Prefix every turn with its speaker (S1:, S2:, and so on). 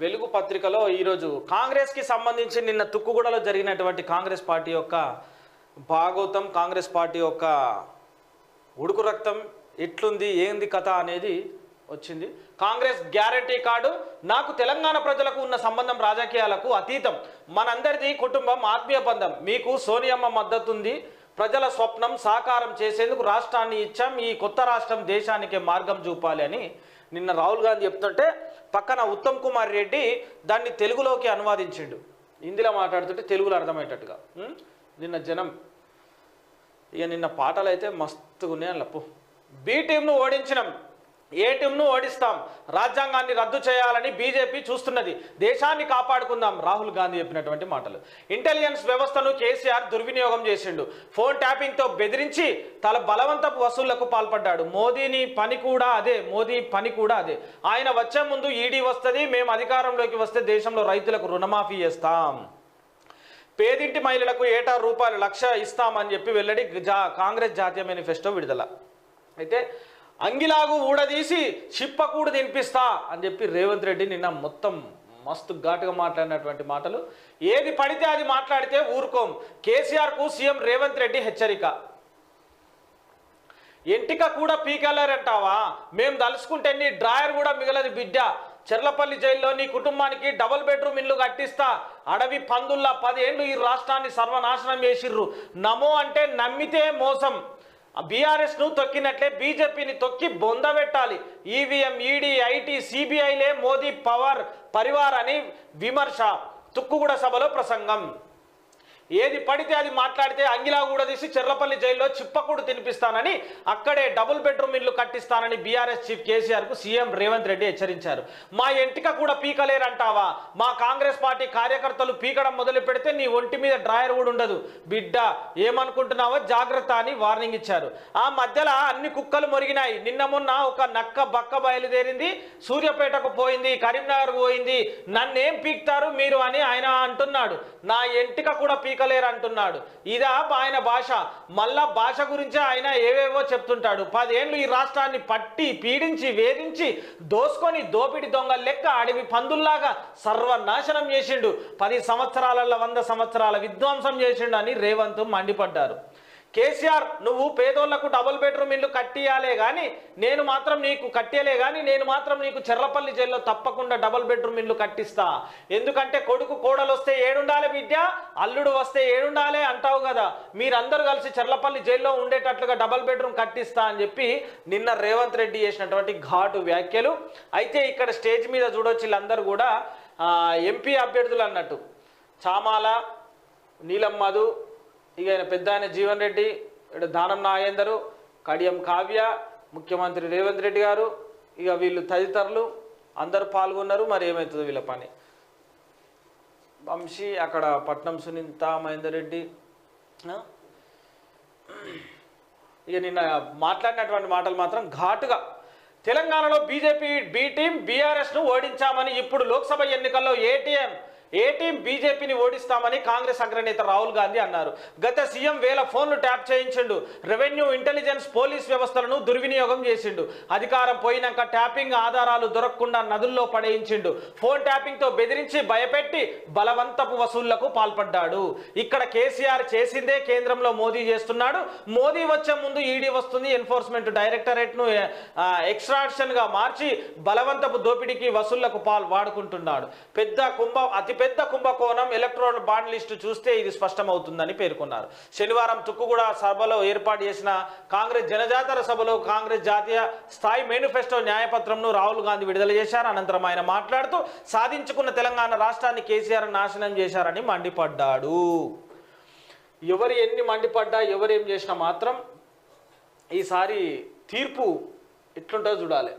S1: వెలుగు పత్రికలో ఈరోజు కాంగ్రెస్కి సంబంధించి నిన్న తుక్కుగూడలో జరిగినటువంటి కాంగ్రెస్ పార్టీ యొక్క భాగోతం కాంగ్రెస్ పార్టీ యొక్క ఉడుకు రక్తం ఎట్లుంది ఏంది కథ అనేది వచ్చింది. కాంగ్రెస్ గ్యారంటీ కార్డు నాకు తెలంగాణ ప్రజలకు ఉన్న సంబంధం రాజకీయాలకు అతీతం. మనందరిది కుటుంబం ఆత్మీయ బంధం. మీకు సోనియమ్మ మద్దతు ఉంది. ప్రజల స్వప్నం సాకారం చేసేందుకు రాష్ట్రాన్ని ఇచ్చాం ఈ కొత్త రాష్ట్రం దేశానికి మార్గం చూపాలి అని నిన్న రాహుల్ గాంధీ చెప్తుంటే పక్కన ఉత్తమ్ కుమార్ రెడ్డి దాన్ని తెలుగులోకి అనువాదించిండు. హిందీలో మాట్లాడుతుంటే తెలుగులో అర్థమయ్యేటట్టుగా. నిన్న జనం ఇక నిన్న పాటలు అయితే మస్తుగా ఉన్నాయి లప్పు బీ టీంను ఓడించినాం. ఏటీఎంను ఓడిస్తాం. రాజ్యాంగాన్ని రద్దు చేయాలని బీజేపీ చూస్తున్నది. దేశాన్ని కాపాడుకుందాం రాహుల్ గాంధీ చెప్పినటువంటి మాటలు. ఇంటెలిజెన్స్ వ్యవస్థను కేసీఆర్ దుర్వినియోగం చేసిండు. ఫోన్ ట్యాపింగ్తో బెదిరించి తల బలవంతపు వసూళ్ళకు పాల్పడ్డాడు. మోదీని పని కూడా అదే మోదీ పని కూడా అదే. ఆయన వచ్చే ముందు ఈడీ వస్తుంది మేము అధికారంలోకి వస్తే దేశంలో రైతులకు రుణమాఫీ చేస్తాం. పేదింటి మహిళలకు ఏటా రూపాయలు లక్ష ఇస్తామని చెప్పి వెల్లడి జా కాంగ్రెస్ జాతీయ మేనిఫెస్టో విడుదల. అయితే అంగిలాగు ఊడదీసి చిప్పకూడు తినిపిస్తా అని చెప్పి రేవంత్ రెడ్డి నిన్న మొత్తం మస్తు ఘాటుగా మాట్లాడినటువంటి మాటలు. ఏది పడితే అది మాట్లాడితే ఊరుకోం. కేసీఆర్కు సీఎం రేవంత్ రెడ్డి హెచ్చరిక. ఎంటిక కూడా పీకెళ్ళారంటావా? మేము తలుసుకుంటే నీ డ్రాయర్ కూడా మిగలదు బిడ్డ. చెర్లపల్లి జైల్లో నీ కుటుంబానికి డబుల్ బెడ్రూమ్ ఇల్లు కట్టిస్తా. అడవి పందుల్లా పదేళ్ళు ఈ రాష్ట్రాన్ని సర్వనాశనం చేసిర్రు. నమో అంటే నమ్మితే మోసం. బీఆర్ఎస్ను తొక్కినట్లే బీజేపీని తొక్కి బొందబెట్టాలి ఈవీఎం ఈడీ ఐటీ సిబిఐలే మోదీ పవర్ పరివార్ అని విమర్శ. తుక్కుగూడ సభలో ప్రసంగం. ఏది పడితే అది మాట్లాడితే అంగిలా కూడా తీసి చెర్లపల్లి జైల్లో చిప్పకూడు తినిపిస్తానని అక్కడే డబుల్ బెడ్రూమ్ ఇల్లు కట్టిస్తానని బీఆర్ఎస్ చీఫ్ కేసీఆర్కు సీఎం రేవంత్ రెడ్డి హెచ్చరించారు. మా ఎంటిక కూడా పీకలేరంటావా? మా కాంగ్రెస్ పార్టీ కార్యకర్తలు పీకడం మొదలు పెడితే నీ ఒంటి మీద డ్రాయర్ కూడా ఉండదు. బిడ్డ ఏమనుకుంటున్నావో జాగ్రత్త అని వార్నింగ్ ఇచ్చారు. ఆ మధ్యలో అన్ని కుక్కలు మొరిగినాయి. నిన్న మొన్న ఒక నక్క బక్క బయలుదేరింది. సూర్యపేటకు పోయింది కరీంనగర్ పోయింది. నన్నేం పీక్తారు మీరు అని ఆయన అంటున్నాడు. నా ఎంటిక కూడా పీకలేరు అంటున్నాడు ఇదా ఆయన భాష. మళ్ళా భాష గురించే ఆయన ఏవేవో చెప్తుంటాడు. పదేళ్ళు ఈ రాష్ట్రాన్ని పట్టి పీడించి వేధించి దోసుకొని దోపిడి దొంగ లెక్క అడవి పందుల్లాగా సర్వనాశనం చేసిండు. పది సంవత్సరాలలో వంద సంవత్సరాల విధ్వంసం చేసిండు అని రేవంత్ మండిపడ్డారు. కేసీఆర్ నువ్వు పేదోళ్ళకు డబుల్ బెడ్రూమ్ ఇల్లు కట్టియాలే కానీ నేను మాత్రం నీకు కట్టేలే కానీ నేను మాత్రం నీకు చెర్లపల్లి జైల్లో తప్పకుండా డబుల్ బెడ్రూమ్ ఇల్లు కట్టిస్తా. ఎందుకంటే కొడుకు కోడలు వస్తే ఏడుండాలి బిడ్డ అల్లుడు వస్తే ఏడుండాలి అంటావు కదా. మీరందరూ కలిసి చెర్లపల్లి జైల్లో ఉండేటట్లుగా డబుల్ బెడ్రూమ్ కట్టిస్తా అని చెప్పి నిన్న రేవంత్ రెడ్డి చేసినటువంటి ఘాటు వ్యాఖ్యలు. అయితే ఇక్కడ స్టేజ్ మీద చూడొచ్చు వీళ్ళందరూ కూడా ఎంపీ అభ్యర్థులు అన్నట్టు. చామాల నీలం మధు ఇక ఆయన పెద్ద ఆయన జీవన్ రెడ్డి ఇక్కడ దానం నాగేందరు కడియం కావ్య ముఖ్యమంత్రి రేవంత్ రెడ్డి గారు ఇక వీళ్ళు తదితరులు అందరూ పాల్గొన్నారు. మరి ఏమవుతుందో వీళ్ళ పని? వంశీ అక్కడ పట్నం సునీత మహేందర్ రెడ్డి ఇక నిన్న మాట్లాడినటువంటి మాటలు మాత్రం ఘాటుగా తెలంగాణలో బీజేపీ బి టీం బీఆర్ఎస్ను ఓడించామని ఇప్పుడు లోక్సభ ఎన్నికల్లో ఏటీఎం ఏ టీం బీజేపీని ఓడిస్తామని కాంగ్రెస్ అగ్రనేత రాహుల్ గాంధీ అన్నారు. గత సీఎం వేల ఫోన్లు ట్యాప్ చేయించిండు. రెవెన్యూ ఇంటెలిజెన్స్ పోలీస్ వ్యవస్థలను దుర్వినియోగం చేసిండు. అధికారం పోయినాక ట్యాపింగ్ ఆధారాలు దొరకకుండా నదుల్లో పడేయించిండు. ఫోన్ ట్యాపింగ్తో బెదిరించి భయపెట్టి బలవంతపు వసూళ్ళకు పాల్పడ్డాడు. ఇక్కడ కేసీఆర్ చేసిందే కేంద్రంలో మోదీ చేస్తున్నాడు. మోదీ వచ్చే ముందు ఈడీ వస్తుంది ఎన్ఫోర్స్మెంట్ డైరెక్టరేట్ను ఎక్స్ట్రాక్షన్గా మార్చి బలవంతపు దోపిడీకి వసూళ్ళకు పాల్ వాడుకుంటున్నాడు. పెద్ద కుంభ పెద్ద కుంభకోణం ఎలక్ట్రోల్ బాండ్ లిస్టు చూస్తే ఇది స్పష్టమవుతుందని పేర్కొన్నారు. శనివారం తుక్కుగూడ సభలో ఏర్పాటు చేసిన కాంగ్రెస్ జనజాతర సభలో కాంగ్రెస్ జాతీయ స్థాయి మేనిఫెస్టో న్యాయపత్రంను రాహుల్ గాంధీ విడుదల చేశారు. అనంతరం ఆయన మాట్లాడుతూ సాధించుకున్న తెలంగాణ రాష్ట్రాన్ని కేసీఆర్ నాశనం చేశారని మండిపడ్డాడు. ఎవరు ఎన్ని మండిపడ్డా ఎవరు ఏం చేసినా మాత్రం ఈసారి తీర్పు ఎట్లుంటుందో చూడాలి.